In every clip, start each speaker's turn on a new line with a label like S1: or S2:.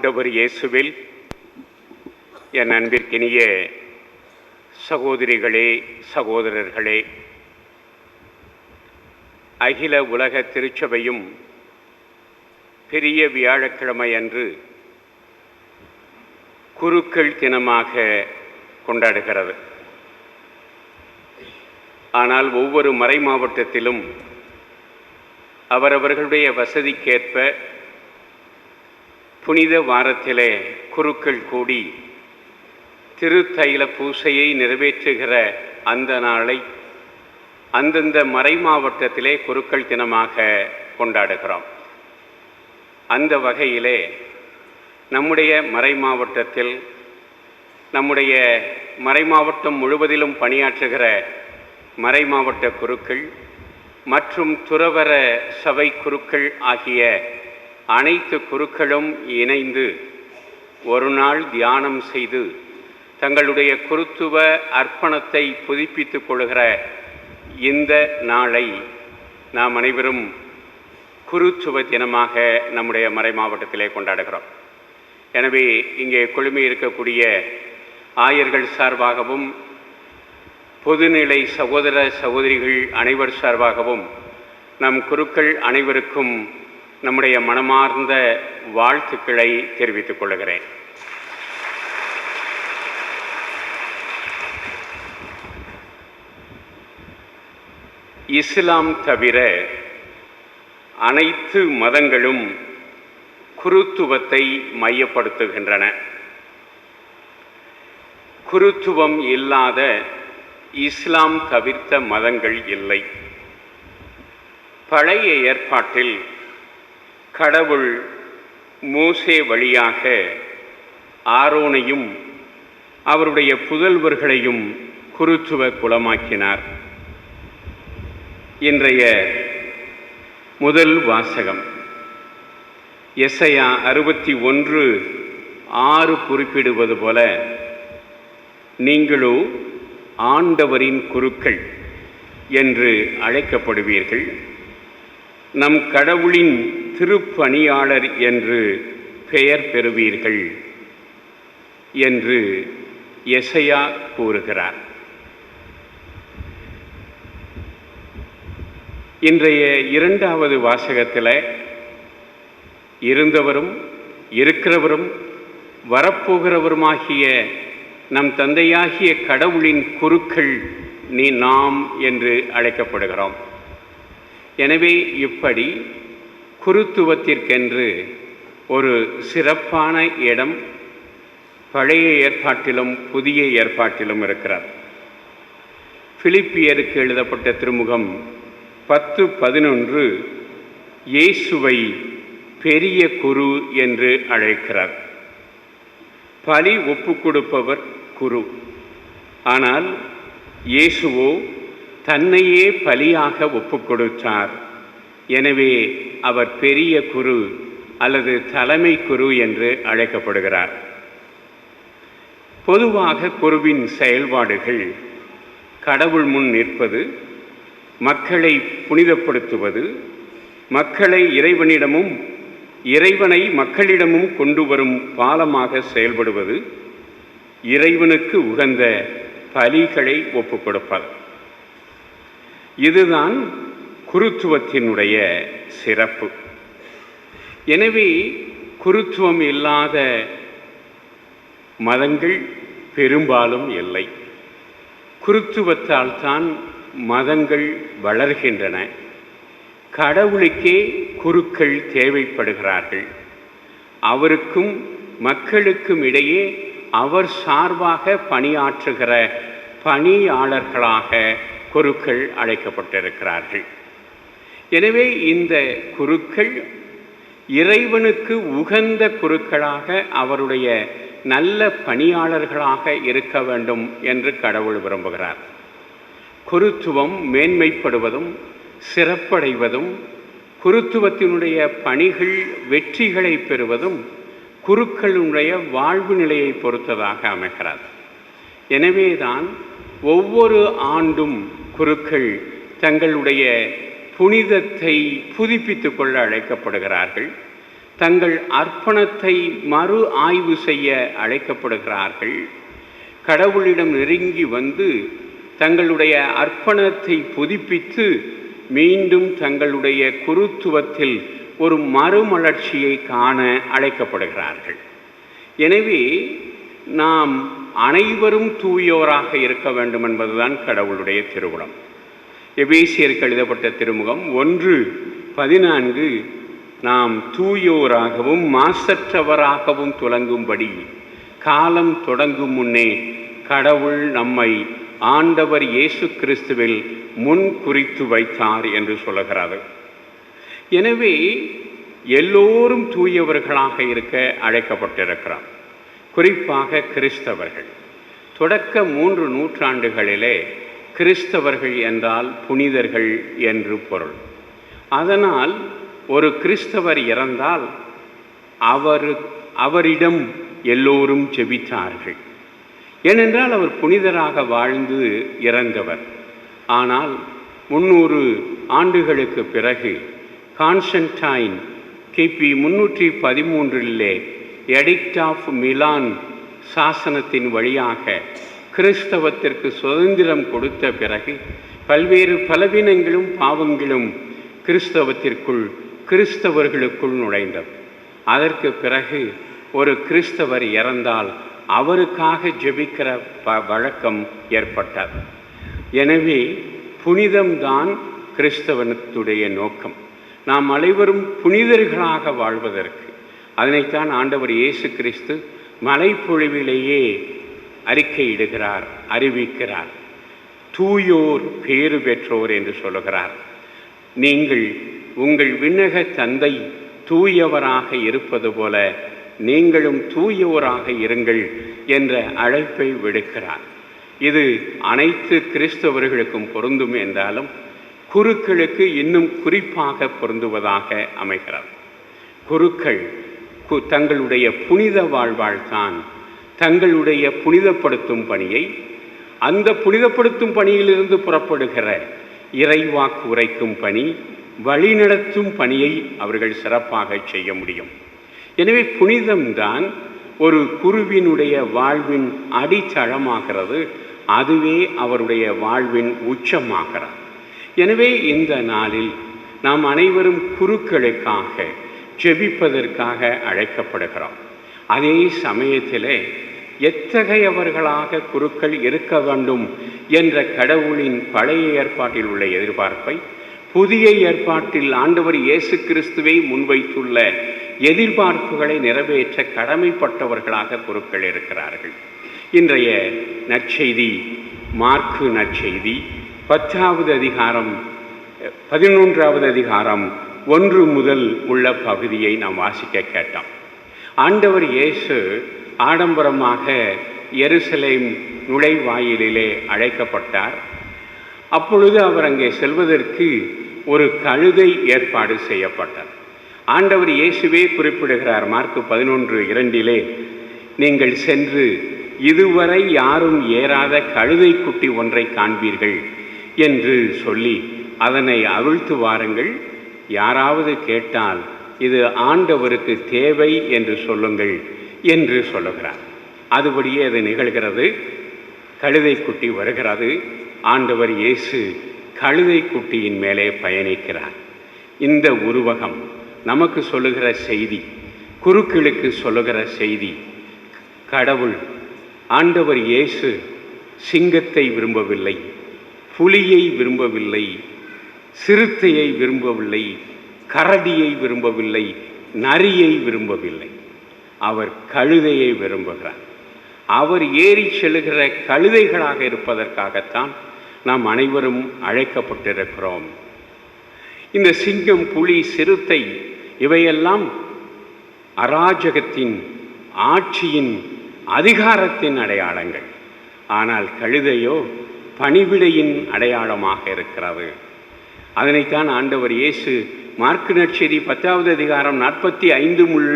S1: ஆண்டவர் இயேசுவில் என் அன்பிற்கினிய சகோதரிகளே சகோதரர்களே அகில உலக திருச்சபையும் பெரிய வியாழக்கிழமை அன்று குருக்கள் தினமாக கொண்டாடுகிறது. ஆனால் ஒவ்வொரு மறை மாவட்டத்திலும் அவரவர்களுடைய வசதிக்கேற்ப புனித வாரத்திலே குருக்கள் கூடி திருத்தைல பூசையை நிறைவேற்றுகிற அந்த நாளை அந்தந்த மறை மாவட்டத்திலே குருக்கள் தினமாக கொண்டாடுகிறோம். அந்த வகையிலே நம்முடைய மறை மாவட்டத்தில் நம்முடைய மறை மாவட்டம் முழுவதிலும் பணியாற்றுகிற மறை மாவட்ட குருக்கள் மற்றும் துறவர சபை குருக்கள் ஆகிய அனைத்து குருக்களும் இணைந்து ஒரு நாள் தியானம் செய்து தங்களுடைய குருத்துவ அர்ப்பணத்தை புதுப்பித்துக் கொள்கிற இந்த நாளை நாம் அனைவரும் குருத்துவ தினமாக நம்முடைய மறை மாவட்டத்திலே கொண்டாடுகிறோம். எனவே இங்கே குழுமி இருக்கக்கூடிய ஆயர்கள் சார்பாகவும் பொதுநிலை சகோதர சகோதரிகள் அனைவர் சார்பாகவும் நம் குருக்கள் அனைவருக்கும் நம்முடைய மனமார்ந்த வாழ்த்துக்களை தெரிவித்துக் கொள்கிறேன். இஸ்லாம் தவிர அனைத்து மதங்களும் குருத்துவத்தை மையப்படுத்துகின்றன. குருத்துவம் இல்லாத இஸ்லாம் தவிர்த்த மதங்கள் இல்லை. பழைய ஏற்பாட்டில் கடவுள் மோசே வழியாக ஆரோனையும் அவருடைய புதல்வர்களையும் குருத்துவ குலமாக்கினார். இன்றைய முதல் வாசகம். எஸ்ஐயா அறுபத்தி ஒன்று ஆறு குறிப்பிடுவது போல நீங்களோ ஆண்டவரின் குருக்கள் என்று அழைக்கப்படுவீர்கள். நம் கடவுளின் திருப்பணியாளர் என்று பெயர் பெறுவீர்கள் என்று எசையா கூறுகிறார். இன்றைய இரண்டாவது வாசகத்தில் இருந்தவரும் இருக்கிறவரும் வரப்போகிறவருமாகிய நம் தந்தையாகிய கடவுளின் குருக்கள் நீ நாம் என்று அழைக்கப்படுகிறோம். எனவே இப்படி குருத்துவத்திற்கென்று ஒரு சிறப்பான இடம் பழைய ஏற்பாட்டிலும் புதிய ஏற்பாட்டிலும் இருக்கிறார். பிலிப்பியருக்கு எழுதப்பட்ட திருமுகம் பத்து பதினொன்று இயேசுவை பெரிய குரு என்று அழைக்கிறார். பலி ஒப்பு கொடுப்பவர் குரு. ஆனால் இயேசுவோ தன்னையே பலியாக ஒப்பு கொடுத்தார். எனவே அவர் பெரிய குரு அல்லது தலைமை குரு என்று அழைக்கப்படுகிறார். பொதுவாக குருவின் செயல்பாடுகள் கடவுள் முன் நிற்பது மக்களை புனிதப்படுத்துவது மக்களை இறைவனிடமும் இறைவனை மக்களிடமும் கொண்டு வரும் பாலமாக செயல்படுவது இறைவனுக்கு உகந்த பலிகளை ஒப்புக் கொடுப்பது. இதுதான் குருத்துவத்தினுடைய சிறப்பு. எனவே குருத்துவம் இல்லாத மதங்கள் பெரும்பாலும் இல்லை. குருத்துவத்தால் தான் மதங்கள் வளர்கின்றன. கடவுளுக்கே குருக்கள் தேவைப்படுகிறார்கள். அவருக்கும் மக்களுக்கும் இடையே அவர் சார்பாக பணியாற்றுகிற பணியாளர்களாக குருக்கள் அழைக்கப்பட்டிருக்கிறார்கள். எனவே இந்த குருக்கள் இறைவனுக்கு உகந்த குருக்களாக அவருடைய நல்ல பணியாளர்களாக இருக்க வேண்டும் என்று கடவுள் விரும்புகிறார். குருத்துவம் மேன்மைப்படுவதும் சிறப்படைவதும் குருத்துவத்தினுடைய பணிகள் வெற்றிகளை பெறுவதும் குருக்களுடைய வாழ்வு நிலையை பொறுத்ததாக அமைகிறது எனவேதான் ஒவ்வொரு ஆண்டும் குருக்கள் தங்களுடைய புனிதத்தை புதுப்பித்து கொள்ள அழைக்கப்படுகிறார்கள். தங்கள் அர்ப்பணத்தை மறு ஆய்வு செய்ய அழைக்கப்படுகிறார்கள். கடவுளிடம் நெருங்கி வந்து தங்களுடைய அர்ப்பணத்தை புதுப்பித்து மீண்டும் தங்களுடைய குருத்துவத்தில் ஒரு மறுமலர்ச்சியை காண அழைக்கப்படுகிறார்கள். எனவே நாம் அனைவரும் தூயோராக இருக்க வேண்டும் என்பதுதான் கடவுளுடைய திருவுளம். எபேசியருக்கு எழுதப்பட்ட திருமுகம் ஒன்று பதினான்கு நாம் தூயோராகவும் மாசற்றவராகவும் துலங்கும்படி காலம் தொடங்கும் முன்னே கடவுள் நம்மை ஆண்டவர் இயேசு கிறிஸ்துவில் முன் குறித்து வைத்தார் என்று சொல்லுகிறது. எனவே எல்லோரும் தூயவர்களாக இருக்க அழைக்கப்பட்டிருக்கிறார். குறிப்பாக கிறிஸ்தவர்கள். தொடக்க மூன்று நூற்றாண்டுகளிலே கிறிஸ்தவர்கள் என்றால் புனிதர்கள் என்று பொருள். அதனால் ஒரு கிறிஸ்தவர் இறந்தால் அவர் அவரிடம் எல்லோரும் ஜெபித்தார்கள். ஏனென்றால் அவர் புனிதராக வாழ்ந்து இறந்தவர். ஆனால் முன்னூறு ஆண்டுகளுக்கு பிறகு கான்ஸ்டன்டைன் கிபி முன்னூற்றி பதிமூன்றிலே எடிக்ட் ஆஃப் மிலான் சாசனத்தின் வழியாக கிறிஸ்தவத்திற்கு சுதந்திரம் கொடுத்த பிறகு பல்வேறு பலவீனங்களும் பாவங்களும் கிறிஸ்தவத்திற்குள் கிறிஸ்தவர்களுக்குள் நுழைந்தது. அதற்கு பிறகு ஒரு கிறிஸ்தவர் இறந்தால் அவருக்காக ஜெபிக்கிற ப வழக்கம் ஏற்பட்டது. எனவே புனிதம்தான் கிறிஸ்தவனத்துடைய நோக்கம். நாம் அனைவரும் புனிதர்களாக வாழ்வதற்கு. அதனைத்தான் ஆண்டவர் இயேசு கிறிஸ்து மலைப்பொழிவிலேயே அறிக்கையிடுகிறார் அறிவிக்கிறார். தூயோர் பேறு பெற்றோர் என்று சொல்லுகிறார். நீங்கள் உங்கள் விண்ணக தந்தை தூயவராக இருப்பது போல நீங்களும் தூயவராக இருங்கள் என்ற அழைப்பை விடுக்கிறார். இது அனைத்து கிறிஸ்தவர்களுக்கும் பொருந்தும் என்றாலும் குருக்களுக்கு இன்னும் குறிப்பாக பொருந்துவதாக அமைகிறது. குருக்கள் கு- தங்களுடைய புனித வாழ்வாழ்தான் தங்களுடைய புனிதப்படுத்தும் பணியை அந்த புனிதப்படுத்தும் பணியிலிருந்து புறப்படுகிற இறைவாக்கு உரைக்கும் பணி வழிநடத்தும் பணியை அவர்கள் சிறப்பாக செய்ய முடியும். எனவே புனிதம்தான் ஒரு குருவினுடைய வாழ்வின் அடித்தளமாகிறது அதுவே அவருடைய வாழ்வின் உச்சமாகிறது. எனவே இந்த நாளில் நாம் அனைவரும் குருக்களுக்காக ஜெபிப்பதற்காக அழைக்கப்படுகிறோம். அதே சமயத்திலே எத்தகையவர்களாக குருக்கள் இருக்க வேண்டும் என்ற கடவுளின் பழைய ஏற்பாட்டில் உள்ள எதிர்பார்ப்பை புதிய ஏற்பாட்டில் ஆண்டவர் இயேசு கிறிஸ்துவை முன்வைத்துள்ள எதிர்பார்ப்புகளை நிறைவேற்ற கடமைப்பட்டவர்களாக குருக்கள் இருக்கிறார்கள். இன்றைய நற்செய்தி மார்க்கு நற்செய்தி பத்தாவது அதிகாரம் பதினொன்றாவது அதிகாரம் ஒன்று முதல் உள்ள பகுதியை நாம் வாசிக்க கேட்டோம். ஆண்டவர் இயேசு ஆடம்பரமாக எருசலேம் நுழைவாயிலிலே அழைக்கப்பட்டார். அப்பொழுது அவர் அங்கே செல்வதற்கு ஒரு கழுதை ஏற்பாடு செய்யப்பட்டார் ஆண்டவர் இயேசுவே குறிப்பிடுகிறார் மார்க்கு பதினொன்று இரண்டிலே நீங்கள் சென்று இதுவரை யாரும் ஏறாத கழுதை குட்டி ஒன்றை காண்பீர்கள் என்று சொல்லி அதனை அவிழ்த்து வாருங்கள். யாராவது கேட்டால் இது ஆண்டவருக்கு தேவை என்று சொல்லுங்கள். என்று சொல்லுகிறார். அதுபடியே அது நிகழ்கிறது. கழுதை குட்டி வருகிறது. ஆண்டவர் இயேசு கழுதை குட்டியின் மேலே பயணிக்கிறார். இந்த உருவகம் நமக்கு சொல்லுகிற செய்தி குருக்களுக்கு சொல்லுகிற செய்தி கடவுள் ஆண்டவர் இயேசு சிங்கத்தை விரும்பவில்லை புலியை விரும்பவில்லை சிறுத்தையை விரும்பவில்லை கரடியை விரும்பவில்லை நரியை விரும்பவில்லை. அவர் கழுதையை விரும்புகிறார். அவர் ஏறி செல்லுகிற கழுதைகளாக இருப்பதற்காகத்தான் நாம் அனைவரும் அழைக்கப்பட்டிருக்கிறோம். இந்த சிங்கம் புலி சிறுத்தை இவையெல்லாம் அராஜகத்தின் ஆட்சியின் அதிகாரத்தின் அடையாளங்கள். ஆனால் கழுதையோ பணிவிடையின் அடையாளமாக இருக்கிறது. அதனைத்தான் ஆண்டவர் இயேசு மார்க்கு நற்செய்தி பத்தாவது அதிகாரம் நாற்பத்தி ஐந்து முள்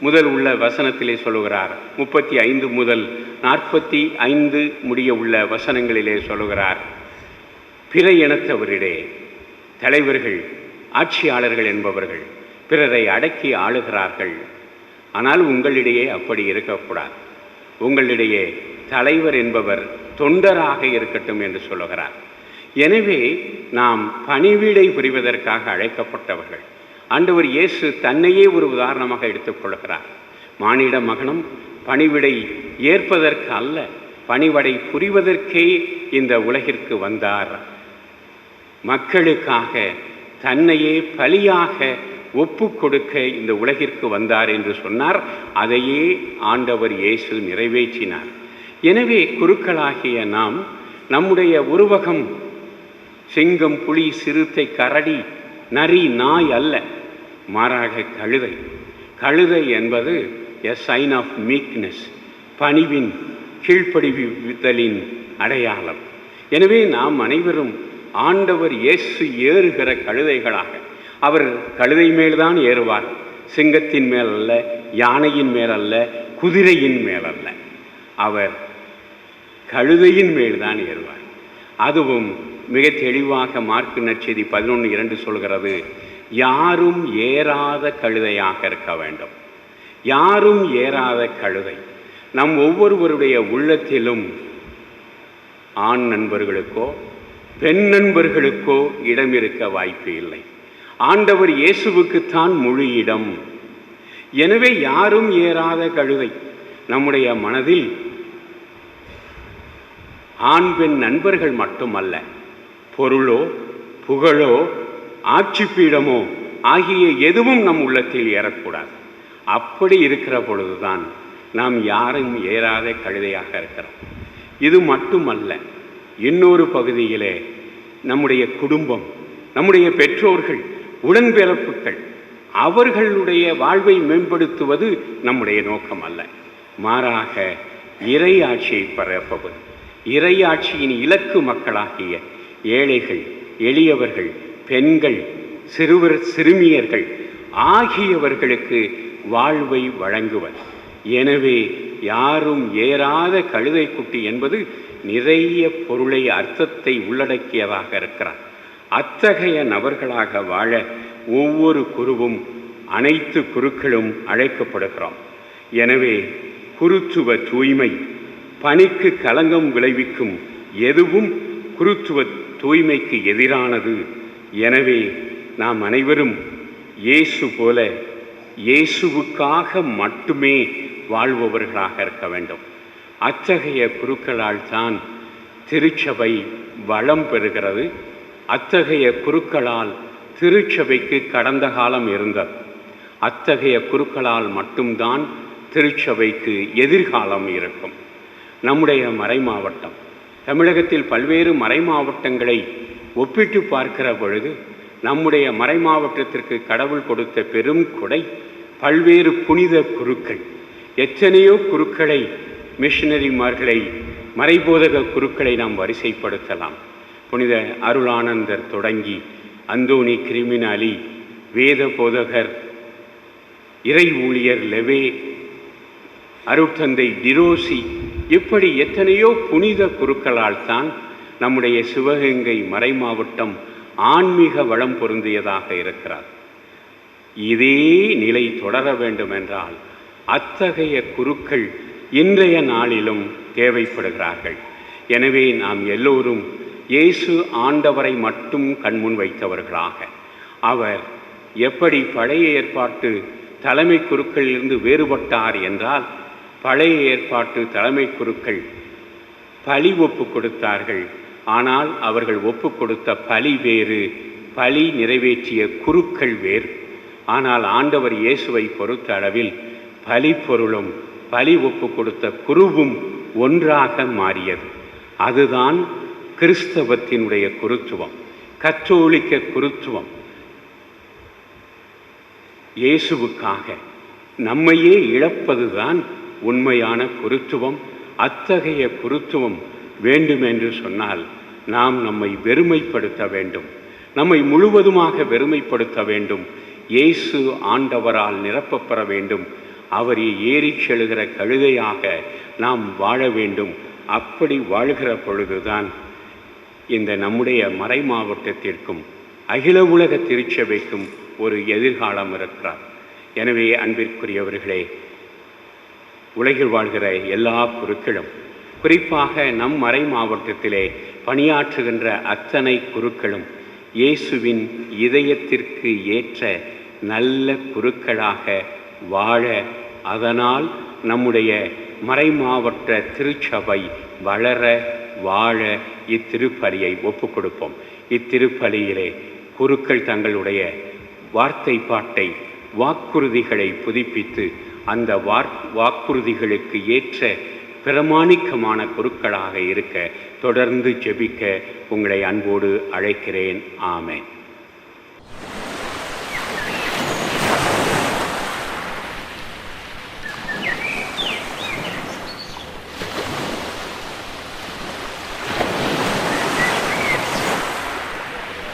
S1: முதல் உள்ள வசனத்திலே சொல்லுகிறார். முப்பத்தி ஐந்து முதல் நாற்பத்தி ஐந்து முடிய உள்ள வசனங்களிலே சொல்லுகிறார். பிற இனத்தவரிடே தலைவர்கள் ஆட்சியாளர்கள் என்பவர்கள் பிறரை அடக்கி ஆளுகிறார்கள். ஆனால் உங்களிடையே அப்படி இருக்கக்கூடாது. உங்களிடையே தலைவர் என்பவர் தொண்டராக இருக்கட்டும் என்று சொல்லுகிறார். எனவே நாம் பணிவிடை புரிவதற்காக அழைக்கப்பட்டவர்கள் ஆண்டவர் இயேசு தன்னையே ஒரு உதாரணமாக எடுத்துக்கொள்கிறார் மானிட மகனும் பணிவிடை ஏற்பதற்கு அல்ல பணிவடை புரிவதற்கே இந்த உலகிற்கு வந்தார். மக்களுக்காக தன்னையே பலியாக ஒப்பு கொடுக்க இந்த உலகிற்கு வந்தார் என்று சொன்னார். அதையே ஆண்டவர் இயேசு நிறைவேற்றினார். எனவே குருக்களாகிய நாம் நம்முடைய உருவகம் சிங்கம் புலி சிறுத்தை கரடி நரி நாய் அல்ல. மாறாக கழுதை. கழுதை என்பது எ சைன் ஆஃப் மீக்னஸ் பணிவின் கீழ்ப்படிவித்தலின் அடையாளம். எனவே நாம் அனைவரும் ஆண்டவர் இயேசு ஏறுகிற கழுதைகளாக. அவர் கழுதை மேல்தான் ஏறுவார். சிங்கத்தின் மேல் அல்ல யானையின் மேல் அல்ல குதிரையின் மேல் அல்ல அவர் கழுதையின் மேல்தான் ஏறுவார். அதுவும் மிக தெளிவாக மார்க்கு நற்செய்தி பதினொன்று இரண்டு சொல்கிறது. யாரும் ஏறாத கழுதையாக இருக்க வேண்டும். யாரும் ஏறாத கழுதை. நம் ஒவ்வொருவருடைய உள்ளத்திலும் ஆண் நண்பர்களுக்கோ பெண் நண்பர்களுக்கோ இடம் இருக்க வாய்ப்பு இல்லை. ஆண்டவர் இயேசுவுக்குத்தான் முழு இடம். எனவே யாரும் ஏறாத கழுதை. நம்முடைய மனதில் ஆண் பெண் நண்பர்கள் மட்டுமல்ல. பொருளோ புகழோ ஆட்சி பீடமோ ஆகிய எதுவும் நம் உள்ளத்தில் ஏறக்கூடாது. அப்படி இருக்கிற பொழுதுதான் நாம் யாரும் ஏறாத கழுதையாக இருக்கிறோம். இது மட்டுமல்ல இன்னொரு பகுதியிலே நம்முடைய குடும்பம் நம்முடைய பெற்றோர்கள் உடன்பிறப்புகள் அவர்களுடைய வாழ்வை மேம்படுத்துவது நம்முடைய நோக்கம் அல்ல மாறாக இறையாட்சியை பரப்பவது இறையாட்சியின் இலக்கு மக்களாகிய ஏழைகள் எளியவர்கள் பெண்கள் சிறுவர் சிறுமியர்கள் ஆகியவர்களுக்கு வாழ்வை வழங்குவது எனவே யாரும் ஏறாத கழுதை குட்டி என்பது நிறைய பொருளை அர்த்தத்தை உள்ளடக்கியதாக இருக்கிறார். அத்தகைய நபர்களாக வாழ ஒவ்வொரு குருவும் அனைத்து குருக்களும் அழைக்கப்படுகிறோம். எனவே குருத்துவ தூய்மை பணிக்கு களங்கம் விளைவிக்கும் எதுவும் குருத்துவ தூய்மைக்கு எதிரானது எனவே நாம் அனைவரும் இயேசு போல இயேசுவுக்காக மட்டுமே வாழ்பவர்களாக இருக்க வேண்டும். அத்தகைய குருக்களால் தான் திருச்சபை வளம் பெறுகிறது. அத்தகைய குருக்களால் திருச்சபைக்கு கடந்த காலம் இருந்தது. அத்தகைய குருக்களால் மட்டும்தான் திருச்சபைக்கு எதிர்காலம் இருக்கும். நம்முடைய மறைமாவட்டம் தமிழகத்தில் பல்வேறு மறைமாவட்டங்களை ஒப்பிட்டு பார்க்கிற பொழுது நம்முடைய மறை மாவட்டத்திற்கு கடவுள் கொடுத்த பெரும் கொடை பல்வேறு புனித குருக்கள். எத்தனையோ குருக்களை மிஷனரிமார்களை மறைபோதக குருக்களை நாம் வரிசைப்படுத்தலாம். புனித அருளானந்தர் தொடங்கி அந்தோணி கிரிமினாலி வேத போதகர் இறை ஊழியர் லெவே அருட்தந்தை டிரோசி இப்படி எத்தனையோ புனித குருக்களால் தான் நம்முடைய சிவகங்கை மறை மாவட்டம் ஆன்மீக வளம் பொருந்தியதாக இருக்கிறார். இதே நிலை தொடர வேண்டுமென்றால் அத்தகைய குருக்கள் இன்றைய நாளிலும் தேவைப்படுகிறார்கள். எனவே நாம் எல்லோரும் இயேசு ஆண்டவரை மட்டும் கண்முன் வைத்தவர்களாக. அவர் எப்படி பழைய ஏற்பாட்டு தலைமை குருக்களிலிருந்து வேறுபட்டார் என்றால் பழைய ஏற்பாட்டு தலைமை குருக்கள் பழி ஒப்பு கொடுத்தார்கள். ஆனால் அவர்கள் ஒப்பு கொடுத்த பலி வேறு பலி நிறைவேற்றிய குருக்கள் வேறு ஆனால் ஆண்டவர் இயேசுவை பொறுத்த அளவில் பலி பொருளும் பலி ஒப்பு கொடுத்த குருவும் ஒன்றாக மாறியது. அதுதான் கிறிஸ்தவத்தினுடைய குருத்துவம் கத்தோலிக்க குருத்துவம். இயேசுவுக்காக நம்மையே இழப்பதுதான் உண்மையான குருத்துவம் அத்தகைய குருத்துவம் வேண்டுமென்று சொன்னால் நாம் நம்மை வெறுமைப்படுத்த வேண்டும். நம்மை முழுவதுமாக வெறுமைப்படுத்த வேண்டும். இயேசு ஆண்டவரால் நிரப்பப்பெற வேண்டும். அவரை ஏறி செழுகிற கழுதையாக நாம் வாழ வேண்டும். அப்படி வாழ்கிற பொழுதுதான் இந்த நம்முடைய மறை மாவட்டத்திற்கும் அகில உலக திருச்சபைக்கும் ஒரு எதிர்காலம் இருக்கிறார். எனவே அன்பிற்குரியவர்களே உலகில் வாழ்கிற எல்லா குருக்களும் குறிப்பாக நம் மறை மாவட்டத்திலே பணியாற்றுகின்ற அத்தனை குருக்களும் இயேசுவின் இதயத்திற்கு ஏற்ற நல்ல குருக்களாக வாழ அதனால் நம்முடைய மறைமாவட்ட திருச்சபை வளர வாழ இத்திருப்பலியை ஒப்புக் கொடுப்போம் இத்திருப்பலியிலே குருக்கள் தங்களுடைய வார்த்தை பாட்டை வாக்குறுதிகளை புதுப்பித்து அந்த வாக்குறுதிகளுக்கு ஏற்ற பிரமாணிக்கமான குருக்களாக இருக்க தொடர்ந்து ஜெபிக்க உங்களை அன்போடு அழைக்கிறேன். ஆமேன்.